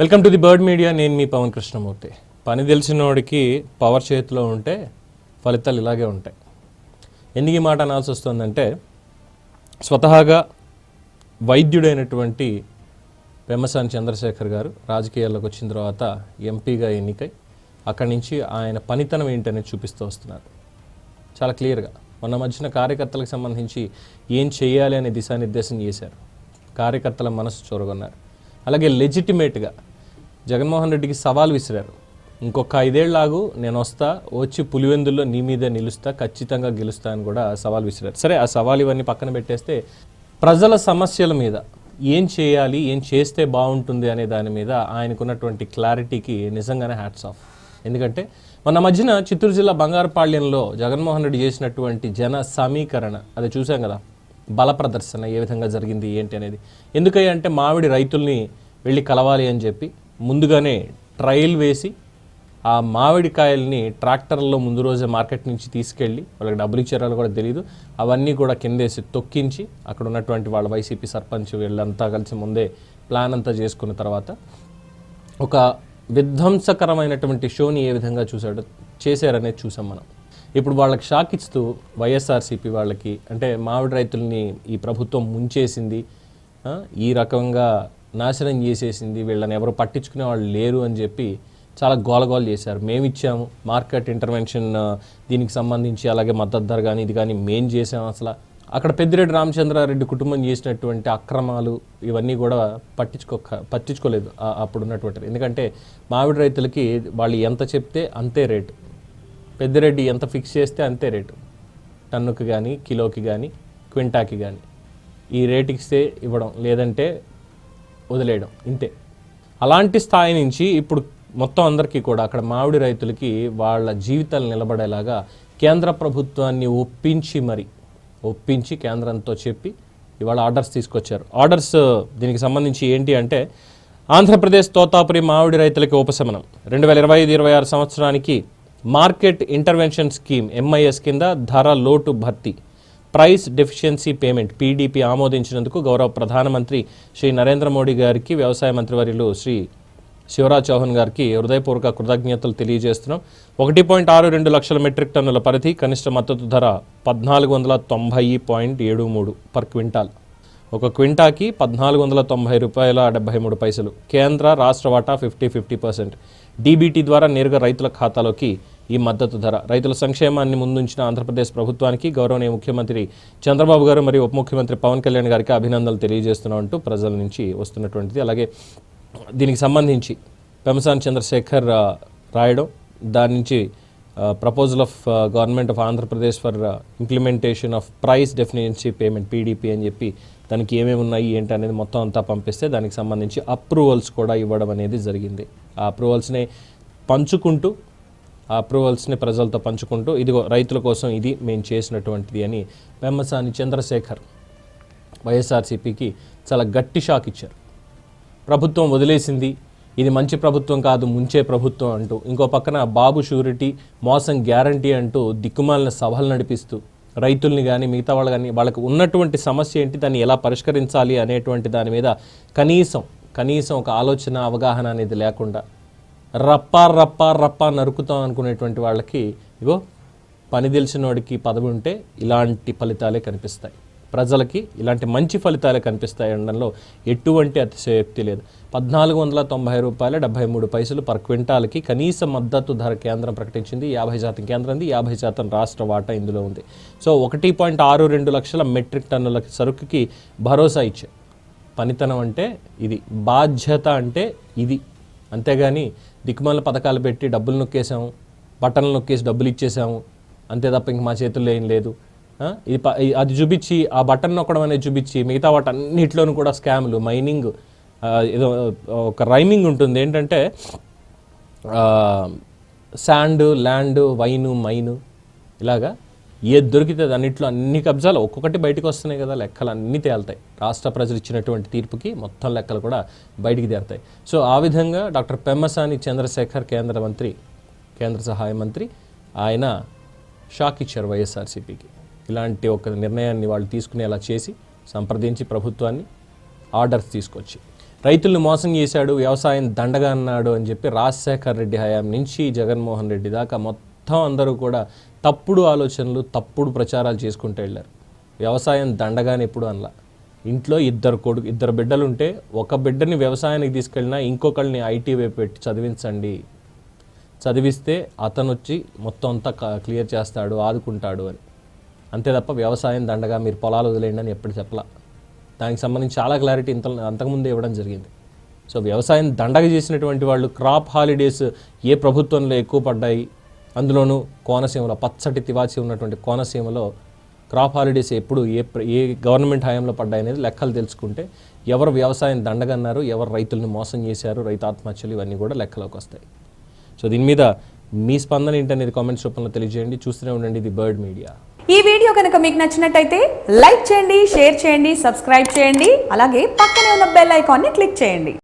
Welcome to the bird media. నేను మీ పవన్ కృష్ణమూర్తి. పని తెలిసినోడికి పవర్ చేతిలో ఉంటే ఫలితాలు ఇలాగే ఉంటాయి. ఎందుకు ఈ మాట అనాల్సి వస్తుందంటే స్వతహాగా వైద్యుడైనటువంటి పెమ్మసాని చంద్రశేఖర్ గారు రాజకీయాల్లోకి వచ్చిన తర్వాత ఎంపీగా ఎన్నికై అక్కడి నుంచి ఆయన పనితనం ఏంటనేది చూపిస్తూ వస్తున్నారు. చాలా క్లియర్గా. మొన్న మధ్యన కార్యకర్తలకు సంబంధించి ఏం చేయాలి అనే దిశానిర్దేశం చేశారు. కార్యకర్తల మనసు చూరగొన్నారు. అలాగే లెజిటిమేట్గా జగన్మోహన్ రెడ్డికి సవాల్ విసిరారు. ఇంకొక ఐదేళ్ళాగు నేను వస్తా వచ్చి పులివెందుల్లో నీ మీదే నిలుస్తా ఖచ్చితంగా గెలుస్తా అని కూడా సవాల్ విసిరారు. సరే ఆ సవాల్ ఇవన్నీ పక్కన పెట్టేస్తే ప్రజల సమస్యల మీద ఏం చేయాలి ఏం చేస్తే బాగుంటుంది అనే దాని మీద ఆయనకున్నటువంటి క్లారిటీకి నిజంగానే హ్యాట్స్ ఆఫ్ ఎందుకంటే మన మధ్యన చిత్తూరు జిల్లా బంగారపాళ్యంలో జగన్మోహన్ రెడ్డి చేసినటువంటి జన సమీకరణ అది చూసాం కదా? బల ప్రదర్శన ఏ విధంగా జరిగింది ఏంటి అనేది. ఎందుకంటే అంటే మామిడి రైతుల్ని వెళ్ళి కలవాలి అని చెప్పి ముందుగానే ట్రయల్ వేసి ఆ మామిడికాయల్ని ట్రాక్టర్లో ముందు రోజే మార్కెట్ నుంచి తీసుకెళ్ళి వాళ్ళకి డబ్బులు ఇచ్చారో కూడా తెలియదు అవన్నీ కూడా కిందేసి తొక్కించి అక్కడ ఉన్నటువంటి వాళ్ళ వైసీపీ సర్పంచ్ వీళ్ళంతా కలిసి ముందే ప్లాన్ అంతా చేసుకున్న తర్వాత ఒక విధ్వంసకరమైనటువంటి షోని ఏ విధంగా చూశాడు చేశారనేది చూసాం మనం. ఇప్పుడు వాళ్ళకి షాక్ ఇస్తూ వైఎస్ఆర్సీపీ వాళ్ళకి అంటే మామిడి రైతుల్ని ఈ ప్రభుత్వం ముంచేసింది ఈ రకంగా నాశనం చేసేసింది వీళ్ళని ఎవరు పట్టించుకునే వాళ్ళు లేరు అని చెప్పి చాలా గోలగోలు చేశారు. మేము ఇచ్చాము మార్కెట్ ఇంటర్వెన్షన్ దీనికి సంబంధించి అలాగే మద్దతు ధర కానీ ఇది కానీ మేము చేసాం అసలు. అక్కడ పెద్దిరెడ్డి రామచంద్రారెడ్డి కుటుంబం చేసినటువంటి అక్రమాలు ఇవన్నీ కూడా పట్టించుకో పట్టించుకోలేదు అప్పుడు ఉన్నటువంటి ఎందుకంటే మామిడి రైతులకి వాళ్ళు ఎంత చెప్తే అంతే రేటు. పెద్దిరెడ్డి ఎంత ఫిక్స్ చేస్తే అంతే రేటు. టన్నుకి కానీ కిలోకి కానీ క్వింటాకి కానీ ఈ రేట్ ఇస్తే ఇవ్వడం లేదంటే వదిలేయడం ఇంతే. అలాంటి స్థాయి నుంచి ఇప్పుడు మొత్తం అందరికీ కూడా అక్కడ మామిడి రైతులకి వాళ్ళ జీవితాలు నిలబడేలాగా కేంద్ర ప్రభుత్వాన్ని ఒప్పించి మరి ఒప్పించి కేంద్రంతో చెప్పి ఇవాళ ఆర్డర్స్ తీసుకొచ్చారు. ఆర్డర్స్ దీనికి సంబంధించి ఏంటి అంటే ఆంధ్రప్రదేశ్ తోతాపురి మామిడి రైతులకి ఉపశమనం. రెండు వేల ఇరవై ఐదు ఇరవై ఆరు సంవత్సరానికి మార్కెట్ ఇంటర్వెన్షన్ స్కీమ్ ఎంఐఎస్ కింద ధర లోటు భర్తీ ప్రైస్ డెఫిషియన్సీ పేమెంట్ పీడీపీ ఆమోదించినందుకు గౌరవ ప్రధానమంత్రి శ్రీ నరేంద్ర మోడీ గారికి వ్యవసాయ మంత్రివర్యులు శ్రీ శివరాజ్ చౌహాన్ గారికి హృదయపూర్వక కృతజ్ఞతలు తెలియజేస్తున్నాం. ఒకటి పాయింట్ ఆరు రెండు లక్షల మెట్రిక్ టన్నుల పరిధి కనిష్ట మద్దతు ధర పద్నాలుగు వందల తొంభై పాయింట్ ఏడు మూడు పర్ క్వింటాల్. ఒక క్వింటాకి పద్నాలుగు వందల తొంభై రూపాయల డెబ్బై మూడు పైసలు. కేంద్ర రాష్ట్ర వాటా ఫిఫ్టీ ఫిఫ్టీ పర్సెంట్. డీబీటీ ద్వారా నేరుగా రైతుల ఖాతాలోకి ఈ మద్దతు ధర. రైతుల సంక్షేమాన్ని ముందుంచిన ఆంధ్రప్రదేశ్ ప్రభుత్వానికి గౌరవనీయ ముఖ్యమంత్రి చంద్రబాబు గారు మరియు ఉప ముఖ్యమంత్రి పవన్ కళ్యాణ్ గారికి అభినందనలు తెలియజేస్తున్నామంటూ ప్రజల నుంచి వస్తున్నటువంటిది. అలాగే దీనికి సంబంధించి పెమసాన్ చంద్రశేఖర్ రాయడం దాని నుంచి proposal of government of Andhra Pradesh for implementation of price deficiency payment P D P అని చెప్పి దానికి ఏమేమి ఉన్నాయి ఏంటి అనేది మొత్తం అంతా పంపిస్తే దానికి సంబంధించి అప్రూవల్స్ కూడా ఇవ్వడం అనేది జరిగింది. ఆ అప్రూవల్స్ని పంచుకుంటూ అప్రూవల్స్ని ప్రజలతో పంచుకుంటూ ఇదిగో రైతుల కోసం ఇది మేము చేసినటువంటిది అని వెమ్మసాని చంద్రశేఖర్ వైఎస్ఆర్సీపీకి చాలా గట్టి షాక్ ఇచ్చారు. ప్రభుత్వం వదిలేసింది ఇది మంచి ప్రభుత్వం కాదు ముంచే ప్రభుత్వం అంటూ. ఇంకో పక్కన బాబు షూరిటీ మోసం గ్యారంటీ అంటూ దిక్కుమాలిన సభలు నడిపిస్తూ రైతుల్ని కానీ మిగతా వాళ్ళు కానీ వాళ్ళకి ఉన్నటువంటి సమస్య ఏంటి దాన్ని ఎలా పరిష్కరించాలి అనేటువంటి దాని మీద కనీసం కనీసం ఒక ఆలోచన అవగాహన అనేది లేకుండా రప్పా రప్పా రప్పా నరుకుతాం అనుకునేటువంటి వాళ్ళకి ఇగో పని తెలిసినోడికి పదవి ఉంటే ఇలాంటి ఫలితాలే కనిపిస్తాయి. ప్రజలకి ఇలాంటి మంచి ఫలితాలే కనిపిస్తాయి అనడంలో ఎటువంటి అతిశయోక్తి లేదు. పద్నాలుగు వందల తొంభై రూపాయల డెబ్బై మూడు పైసలు పర్ క్వింటాల్కి కనీస మద్దతు ధర కేంద్రం ప్రకటించింది. యాభై శాతం కేంద్రంది యాభై శాతం రాష్ట్ర వాటా ఇందులో ఉంది. సో ఒకటి పాయింట్ ఆరు రెండు లక్షల మెట్రిక్ టన్నుల సరుకుకి భరోసా ఇచ్చారు. పనితనం అంటే ఇది బాధ్యత అంటే ఇది. అంతేగాని దిక్కుమాల పథకాలు పెట్టి డబ్బులు నొక్కేసాము బట్టలు నొక్కేసి డబ్బులు ఇచ్చేసాము అంతే తప్ప ఇంక మా చేతుల్లో ఏం లేదు. ఇది ప- అది చూపించి ఆ బటన్ నొక్కడం అనేది చూపించి మిగతా వాటి అన్నిటిలోనూ కూడా స్కామ్లు మైనింగ్ ఏదో ఒక రైమింగ్ ఉంటుంది. ఏంటంటే శాండ్ ల్యాండ్ వైను మైను ఇలాగా ఏది దొరికితే అన్నింటిలో అన్ని కబ్జాలు ఒక్కొక్కటి బయటకు వస్తున్నాయి కదా లెక్కలు అన్నీ తేలుతాయి. రాష్ట్ర ప్రజలు ఇచ్చినటువంటి తీర్పుకి మొత్తం లెక్కలు కూడా బయటికి తేలుతాయి సో ఆ విధంగా డాక్టర్ పెమ్మసాని చంద్రశేఖర్ కేంద్ర మంత్రి కేంద్ర సహాయ మంత్రి ఆయన షాక్ ఇచ్చారు వైఎస్ఆర్సీపీకి. ఇలాంటి ఒక నిర్ణయాన్ని వాళ్ళు తీసుకునేలా చేసి సంప్రదించి ప్రభుత్వాన్ని ఆర్డర్స్ తీసుకొచ్చి రైతులను మోసం చేశాడు వ్యవసాయం దండగా అన్నాడు అని చెప్పి రాజశేఖర్ రెడ్డి హయాం నుంచి జగన్మోహన్ రెడ్డి దాకా మొత్తం అందరూ కూడా తప్పుడు ఆలోచనలు తప్పుడు ప్రచారాలు చేసుకుంటూ వెళ్ళారు. వ్యవసాయం దండగాని ఎప్పుడు అనలా. ఇంట్లో ఇద్దరు కొడుకు ఇద్దరు బిడ్డలు ఉంటే ఒక బిడ్డని వ్యవసాయానికి తీసుకెళ్ళినా ఇంకొకరిని ఐటీ వైపు పెట్టి చదివించండి. చదివిస్తే అతను వచ్చి మొత్తం అంతా క- క్లియర్ చేస్తాడు ఆదుకుంటాడు అని. అంతే తప్ప వ్యవసాయం దండగా మీరు పొలాలు వదిలేయండి అని ఎప్పుడు చెప్పలా. దానికి సంబంధించి చాలా క్లారిటీ ఇంత అంతకుముందే ఇవ్వడం జరిగింది. సో వ్యవసాయం దండగ చేసినటువంటి వాళ్ళు క్రాప్ హాలిడేస్ ఏ ప్రభుత్వంలో ఎక్కువ పడ్డాయి? అందులోనూ కోనసీమలో పచ్చటి తివాచి ఉన్నటువంటి కోనసీమలో క్రాప్ హాలిడేస్ ఎప్పుడు ఏ ఏ గవర్నమెంట్ హయాంలో పడ్డాయి అనేది లెక్కలు తెలుసుకుంటే ఎవరు వ్యవసాయం దండగన్నారు ఎవరు రైతులను మోసం చేశారు రైతు ఆత్మహత్యలు ఇవన్నీ కూడా లెక్కలోకి వస్తాయి. సో దీని మీద మీ స్పందన ఏంటనేది కామెంట్స్ రూపంలో తెలియజేయండి. చూస్తూనే ఉండండి ఇది బర్డ్ మీడియా. ఈ వీడియో కనుక మీకు నచ్చినట్టయితే లైక్ చేయండి షేర్ చేయండి సబ్స్క్రైబ్ చేయండి అలాగే పక్కనే ఉన్న బెల్ ఐకాన్ని క్లిక్ చేయండి.